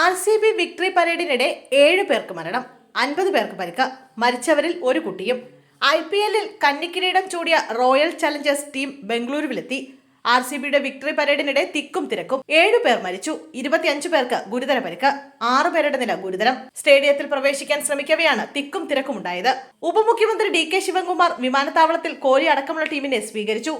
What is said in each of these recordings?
R C B victory പരേഡിനിടെ ഏഴ് പേർക്ക് മരണം അൻപത് പേർക്ക് പരിക്ക്. മരിച്ചവരിൽ ഒരു കുട്ടിയും. ഐ പി എല്ലിൽ കന്നിക്കിരീടം ചൂടിയ റോയൽ ചലഞ്ചേഴ്സ് ടീം ബംഗളൂരുവിലെത്തി. ആർ സി ബിയുടെ വിക്ടറി പരേഡിനിടെ തിക്കും തിരക്കും. ഏഴു പേർ മരിച്ചു ഇരുപത്തിയഞ്ചു പേർക്ക് ഗുരുതര പരിക്ക്. ആറു പേരുടെ നില ഗുരുതരം. സ്റ്റേഡിയത്തിൽ പ്രവേശിക്കാൻ ശ്രമിക്കവെയാണ് തിക്കും തിരക്കും ഉണ്ടായത് ഉപമുഖ്യമന്ത്രി ഡി കെ ശിവകുമാർ വിമാനത്താവളത്തിൽ കോഹ്ലി അടക്കമുള്ള ടീമിനെ സ്വീകരിച്ചു.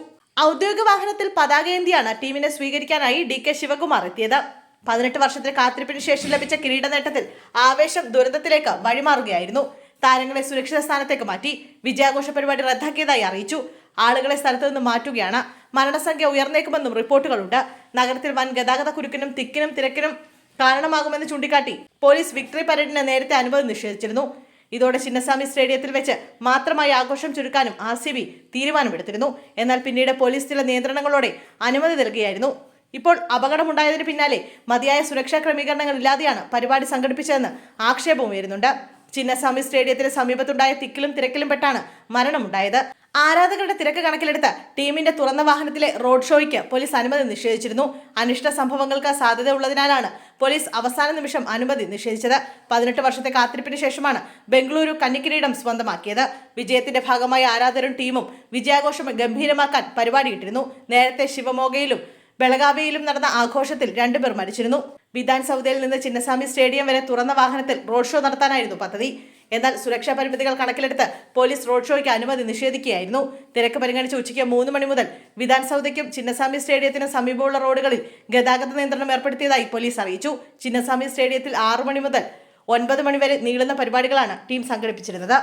ഔദ്യോഗിക വാഹനത്തിൽ പതാകയേന്തിയാണ് ടീമിനെ സ്വീകരിക്കാനായി ഡി കെ ശിവകുമാർ എത്തിയത്. പതിനെട്ട് വർഷത്തെ കാത്തിരിപ്പിന് ശേഷം ലഭിച്ച കിരീട നേട്ടത്തിൽ ആവേശം ദുരന്തത്തിലേക്ക് വഴിമാറുകയായിരുന്നു. താരങ്ങളെ സുരക്ഷിത സ്ഥാനത്തേക്ക് മാറ്റി വിജയാഘോഷ പരിപാടി റദ്ദാക്കിയതായി അറിയിച്ചു. ആളുകളെ സ്ഥലത്തു നിന്ന് മാറ്റുകയാണ്. മരണസംഖ്യ ഉയർന്നേക്കുമെന്നും റിപ്പോർട്ടുകളുണ്ട്. നഗരത്തിൽ വൻ ഗതാഗത കുരുക്കിനും തിക്കിനും തിരക്കിനും കാരണമാകുമെന്ന് ചൂണ്ടിക്കാട്ടി പോലീസ് വിക്ടറി പരേഡിന് നേരത്തെ അനുമതി നിഷേധിച്ചിരുന്നു. ഇതോടെ ചിന്നസ്വാമി സ്റ്റേഡിയത്തിൽ വെച്ച് മാത്രമായി ആഘോഷം ചുരുക്കാനും ആർ തീരുമാനമെടുത്തിരുന്നു. എന്നാൽ പിന്നീട് പോലീസ് ചില നിയന്ത്രണങ്ങളോടെ അനുമതി നൽകുകയായിരുന്നു ഇപ്പോൾ അപകടമുണ്ടായതിന് പിന്നാലെ മതിയായ സുരക്ഷാ ക്രമീകരണങ്ങൾ ഇല്ലാതെയാണ് പരിപാടി സംഘടിപ്പിച്ചതെന്ന് ആക്ഷേപം ഉയരുന്നുണ്ട്. ചിന്നസ്വാമി സ്റ്റേഡിയത്തിന് സമീപത്തുണ്ടായ തിക്കിലും തിരക്കിലും പെട്ടാണ് മരണമുണ്ടായത്. ആരാധകരുടെ തിരക്ക് കണക്കിലെടുത്ത് ടീമിന്റെ തുറന്ന വാഹനത്തിലെ റോഡ് ഷോയ്ക്ക് പോലീസ് അനുമതി നിഷേധിച്ചിരുന്നു. അനിഷ്ട സംഭവങ്ങൾക്ക് സാധ്യത ഉള്ളതിനാലാണ് പോലീസ് അവസാന നിമിഷം അനുമതി നിഷേധിച്ചത്. പതിനെട്ട് വർഷത്തെ കാത്തിരിപ്പിന് ശേഷമാണ് ബംഗളൂരു കന്നിക്കിരീടം സ്വന്തമാക്കിയത്. വിജയത്തിന്റെ ഭാഗമായി ആരാധകരും ടീമും വിജയാഘോഷം ഗംഭീരമാക്കാൻ പരിപാടിയിട്ടിരുന്നു. നേരത്തെ ശിവമോഗയിലും ബെളഗാവിയിലും നടന്ന ആഘോഷത്തിൽ രണ്ടുപേർ മരിച്ചിരുന്നു. വിധാൻ സൗദയിൽ നിന്ന് ചിന്നസ്വാമി സ്റ്റേഡിയം വരെ തുറന്ന വാഹനത്തിൽ റോഡ് ഷോ നടത്താനായിരുന്നു പദ്ധതി. എന്നാൽ സുരക്ഷാ പരിമിതികൾ കണക്കിലെടുത്ത് പോലീസ് റോഡ് ഷോയ്ക്ക് അനുമതി നിഷേധിക്കുകയായിരുന്നു. തിരക്ക് പരിഗണിച്ച് ഉച്ചയ്ക്ക് മൂന്ന് മണി മുതൽ വിധാൻ സൗദയ്ക്കും ചിന്നസ്വാമി സ്റ്റേഡിയത്തിനും സമീപമുള്ള റോഡുകളിൽ ഗതാഗത നിയന്ത്രണം ഏർപ്പെടുത്തിയതായി പോലീസ് അറിയിച്ചു. ചിന്നസ്വാമി സ്റ്റേഡിയത്തിൽ ആറു മണി മുതൽ ഒൻപത് മണിവരെ നീളുന്ന പരിപാടികളാണ് ടീം സംഘടിപ്പിച്ചിരുന്നത്.